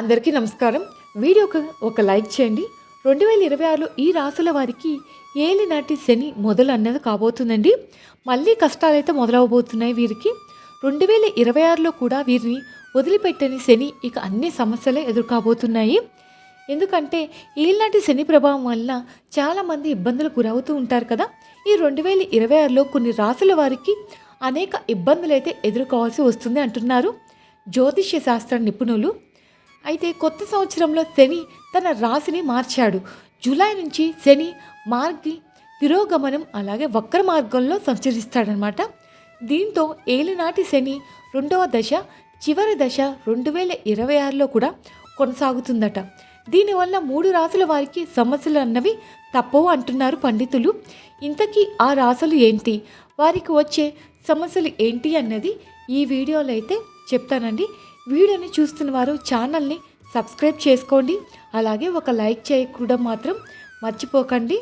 అందరికీ నమస్కారం. వీడియోకి ఒక లైక్ చేయండి. రెండు వేల ఇరవై ఆరులో ఈ రాసుల వారికి ఏలినాటి శని మొదలు అన్నది కాబోతుందండి. మళ్ళీ కష్టాలైతే మొదలవబోతున్నాయి వీరికి. రెండు వేల ఇరవై ఆరులో కూడా వీరిని వదిలిపెట్టని శని ఇక అన్ని సమస్యలే ఎదుర్కోబోతున్నాయి. ఎందుకంటే ఏలినాటి శని ప్రభావం వల్ల చాలామంది ఇబ్బందులు గురవుతూ ఉంటారు కదా. ఈ రెండు వేల ఇరవై ఆరులో కొన్ని రాసుల వారికి అనేక ఇబ్బందులు అయితే ఎదుర్కోవాల్సి వస్తుంది అంటున్నారు. జ్యోతిష్య శాస్త్ర నిపుణులు అయితే కొత్త సంవత్సరంలో శని తన రాశిని మార్చాడు. జూలై నుంచి శని మార్గి తిరోగమనం అలాగే వక్ర మార్గంలో సంచరిస్తాడనమాట దీంతో ఏలినాటి శని రెండవ దశ చివరి దశ రెండు వేల ఇరవై ఆరులో కూడా కొనసాగుతుందట. దీనివల్ల మూడు రాసుల వారికి సమస్యలు అన్నవి తప్పవు అంటున్నారు పండితులు. ఇంతకీ ఆ రాసులు ఏంటి? వారికి వచ్చే సమస్యలు ఏంటి అన్నది ఈ వీడియోలో అయితే చెప్తానండి. వీడియోని చూస్తున్న వారు ఛానల్ని సబ్స్క్రైబ్ చేసుకోండి. అలాగే ఒక లైక్ చేయకుండా మాత్రం మర్చిపోకండి.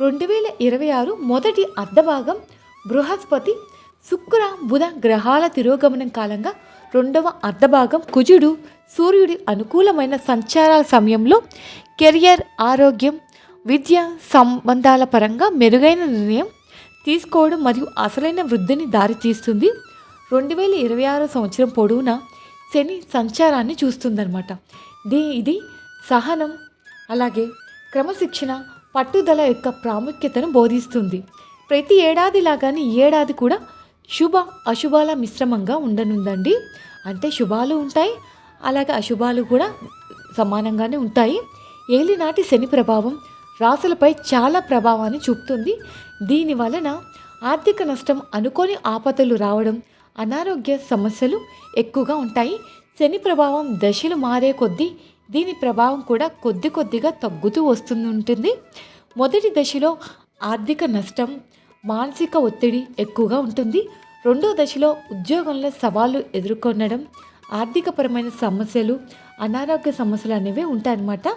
రెండు వేల ఇరవై ఆరు మొదటి అర్ధభాగం బృహస్పతి శుక్ర బుధ గ్రహాల తిరోగమనం కాలంగా రెండవ అర్ధభాగం కుజుడు సూర్యుడి అనుకూలమైన సంచారాల సమయంలో కెరియర్ ఆరోగ్యం విద్య సంబంధాల పరంగా మెరుగైన నిర్ణయం తీసుకోవడం మరియు అసలైన వృద్ధిని దారితీస్తుంది. రెండు వేల ఇరవై ఆరో సంవత్సరం పొడవునా శని సంచారాన్ని చూస్తుందన్నమాట. దీ ఇది సహనం అలాగే క్రమశిక్షణ పట్టుదల యొక్క ప్రాముఖ్యతను బోధిస్తుంది. ప్రతి ఏడాది లాగానే ఈ ఏడాది కూడా శుభ అశుభాల మిశ్రమంగా ఉండనుందండి. అంటే శుభాలు ఉంటాయి అలాగే అశుభాలు కూడా సమానంగానే ఉంటాయి. ఏలినాటి శని ప్రభావం రాసులపై చాలా ప్రభావాన్ని చూపుతుంది. దీని వలన ఆర్థిక నష్టం అనుకోని ఆపదలు రావడం అనారోగ్య సమస్యలు ఎక్కువగా ఉంటాయి. శని ప్రభావం దశలు మారే కొద్దీ దీని ప్రభావం కూడా కొద్ది కొద్దిగా తగ్గుతూ వస్తుంది ఉంటుంది. మొదటి దశలో ఆర్థిక నష్టం మానసిక ఒత్తిడి ఎక్కువగా ఉంటుంది. రెండో దశలో ఉద్యోగంలో సవాళ్ళు ఎదుర్కొనడం ఆర్థికపరమైన సమస్యలు అనారోగ్య సమస్యలు అనేవి ఉంటాయన్నమాట.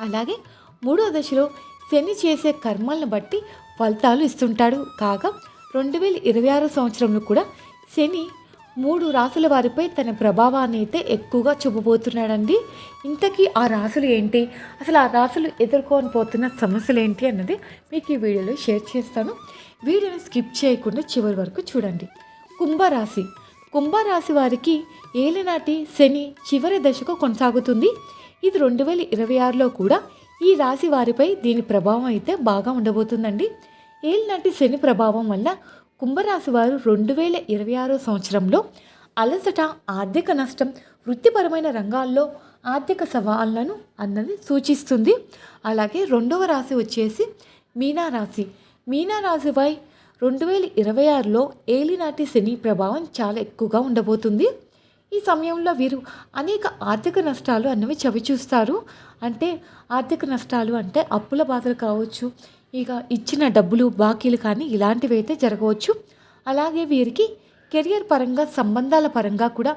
అలాగే మూడో దశలో శని చేసే కర్మలను బట్టి ఫలితాలు ఇస్తుంటాడు. కాగా రెండు వేల ఇరవై ఆరు సంవత్సరంలో కూడా శని మూడు రాసుల వారిపై తన ప్రభావాన్ని అయితే ఎక్కువగా చూపబోతున్నాడండి. ఇంతకీ ఆ రాసులు ఏంటి? అసలు ఆ రాసులు ఎదుర్కొని పోతున్న సమస్యలు ఏంటి అన్నది మీకు ఈ వీడియోలో షేర్ చేస్తాను. వీడియోని స్కిప్ చేయకుండా చివరి వరకు చూడండి. కుంభరాశి. కుంభరాశి వారికి ఏలినాటి శని చివరి దశకు కొనసాగుతుంది. ఇది రెండు వేల ఇరవై ఆరులో కూడా ఈ రాశి వారిపై దీని ప్రభావం అయితే బాగా ఉండబోతుందండి. ఏలినాటి శని ప్రభావం వల్ల కుంభరాశి వారు రెండు వేల ఇరవై ఆరో సంవత్సరంలో అలసట ఆర్థిక నష్టం వృత్తిపరమైన రంగాల్లో ఆర్థిక సవాళ్ళను అన్నది సూచిస్తుంది. అలాగే రెండవ రాశి వచ్చేసి మీనారాశి మీనారాశిపై రెండు వేల ఇరవై ఆరులో ఏలినాటి శని ప్రభావం చాలా ఎక్కువగా ఉండబోతుంది. ఈ సమయంలో వీరు అనేక ఆర్థిక నష్టాలు అన్నవి చవి చూస్తారు అంటే ఆర్థిక నష్టాలు అంటే అప్పుల బాధలు కావచ్చు ఇక ఇచ్చిన డబ్బులు బాకీలు కానీ ఇలాంటివి అయితే జరగవచ్చు. అలాగే వీరికి కెరియర్ పరంగా సంబంధాల పరంగా కూడా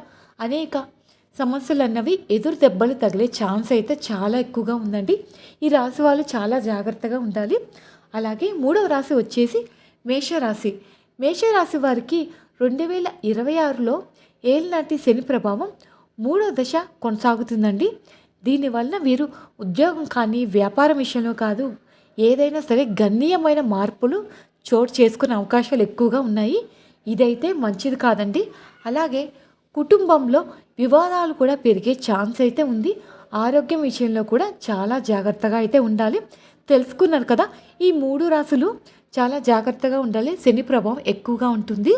అనేక సమస్యలు అన్నవి ఎదురు దెబ్బలు తగిలే ఛాన్స్ అయితే చాలా ఎక్కువగా ఉందండి. ఈ రాశి వాళ్ళు చాలా జాగ్రత్తగా ఉండాలి. అలాగే మూడవ రాశి వచ్చేసి మేషరాశి. మేషరాశి వారికి రెండు వేల ఇరవై ఆరులో ఏలినాటి శని ప్రభావం మూడో దశ కొనసాగుతుందండి. దీనివల్ల వీరు ఉద్యోగం కానీ వ్యాపారం విషయంలో కాదు ఏదైనా సరే గణనీయమైన మార్పులు చోటు చేసుకునే అవకాశాలు ఎక్కువగా ఉన్నాయి. ఇదైతే మంచిది కాదండి. అలాగే కుటుంబంలో వివాదాలు కూడా పెరిగే ఛాన్స్ అయితే ఉంది. ఆరోగ్యం విషయంలో కూడా చాలా జాగ్రత్తగా అయితే ఉండాలి. తెలుసుకున్నారు కదా ఈ మూడు రాసులు చాలా జాగ్రత్తగా ఉండాలి. శని ప్రభావం ఎక్కువగా ఉంటుంది.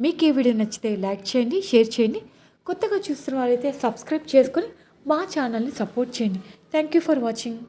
మీకు ఈ వీడియో నచ్చితే లైక్ చేయండి షేర్ చేయండి. కొత్తగా చూస్తున్న వారైతే సబ్స్క్రైబ్ చేసుకొని మా ఛానల్ని సపోర్ట్ చేయండి. Thank you for watching.